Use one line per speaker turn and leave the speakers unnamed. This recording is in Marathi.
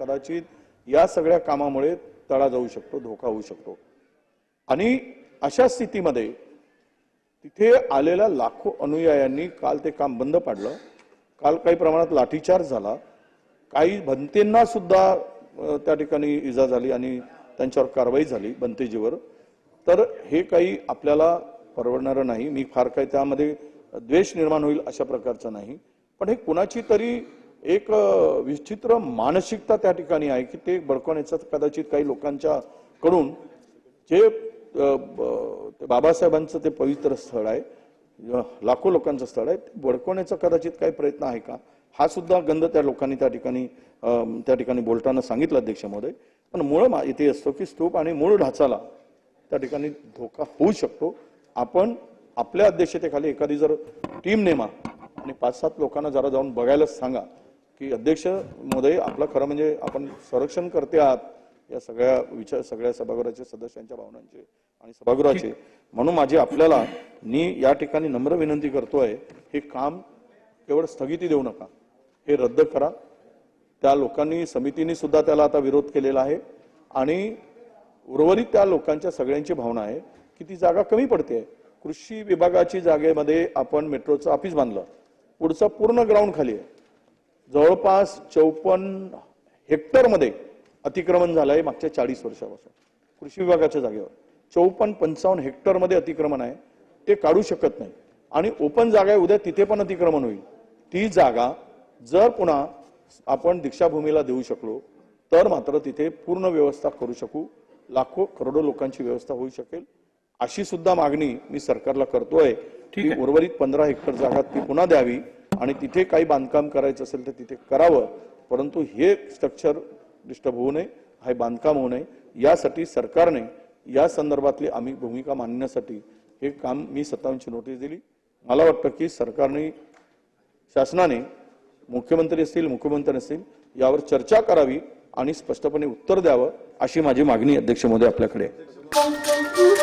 कदाचित या सगळ्या कामामुळे तडा जाऊ शकतो धोका होऊ शकतो. आणि अशा स्थितीमध्ये तिथे आलेल्या लाखो अनुयायांनी काल ते काम बंद पाडलं. काल काही प्रमाणात लाठीचार्ज झाला. काही भंतेंना सुद्धा त्या ठिकाणी इजा झाली आणि त्यांच्यावर कारवाई झाली भंतेजीवर तर हे काही आपल्याला परवडणारं नाही. मी फार काही त्यामध्ये द्वेष निर्माण होईल अशा प्रकारचं नाही. पण हे कुणाची तरी एक विचित्र मानसिकता त्या ठिकाणी आहे की ते बळकवण्याचं कदाचित काही लोकांच्या कडून जे बाबासाहेबांचं ते पवित्र स्थळ आहे लाखो लोकांचं स्थळ आहे ते बडकवण्याचा कदाचित काही प्रयत्न आहे का? हा सुद्धा गंध त्या लोकांनी त्या ठिकाणी त्या ठिकाणी बोलताना सांगितलं अध्यक्ष महोदय. पण मूळ मा- इथे असतो की स्तूप आणि मूळ ढाचाला त्या ठिकाणी धोका होऊ शकतो. आपण आपल्या अध्यक्षतेखाली एखादी जर टीम नेमा आणि पाच सात लोकांना जरा जाऊन बघायलाच सांगा. की अध्यक्ष महोदय आपलं खरं म्हणजे आपण संरक्षण करते आहात या सगळ्या विचार सगळ्या सभागृहाच्या सदस्यांच्या भावनांचे आणि सभागृहाचे. म्हणून माझी आपल्याला मी या ठिकाणी नम्र विनंती करतोय हे काम केवळ स्थगिती देऊ नका. हे रद्द करा. त्या लोकांनी समितीने सुद्धा त्याला आता विरोध केलेला आहे. आणि उर्वरित त्या लोकांच्या सगळ्यांची भावना आहे की ती जागा कमी पडते. कृषी विभागाची जागेमध्ये आपण मेट्रोचं ऑफिस बांधलं. पुढचं पूर्ण ग्राउंड खाली आहे. जवळपास चौपन्न हेक्टरमध्ये अतिक्रमण झालंय मागच्या चाळीस वर्षापासून. कृषी विभागाच्या जागेवर. चौपन्न पंचावन्न हेक्टरमध्ये अतिक्रमण आहे. ते काढू शकत नाही. आणि ओपन जागा आहे उद्या तिथे पण अतिक्रमण होईल. ती जागा जर पुन्हा आपण दीक्षाभूमीला देऊ शकलो तर मात्र तिथे पूर्ण व्यवस्था करू शकू. लाखो करोडो लोकांची व्यवस्था होऊ शकेल. अशी सुद्धा मागणी मी सरकारला करतोय. की उर्वरित पंधरा हेक्टर जागा ती पुन्हा द्यावी. आणि तिथे काही बांधकाम करायचं असेल तर तिथे करावं. परंतु हे स्ट्रक्चर डिस्टर्ब होऊ नये हे बांधकाम होऊ नये. यासाठी सरकारने या संदर्भातली आम्ही भूमिका मांडण्यासाठी हे काम मी सत्तावनची नोटीस दिली. मला वाटतं की सरकारने शासनाने मुख्यमंत्री असतील मुख्यमंत्री असतील यावर चर्चा करावी आणि स्पष्टपणे उत्तर द्यावं अशी माझी मागणी अध्यक्ष मोदी आपल्याकडे आहे.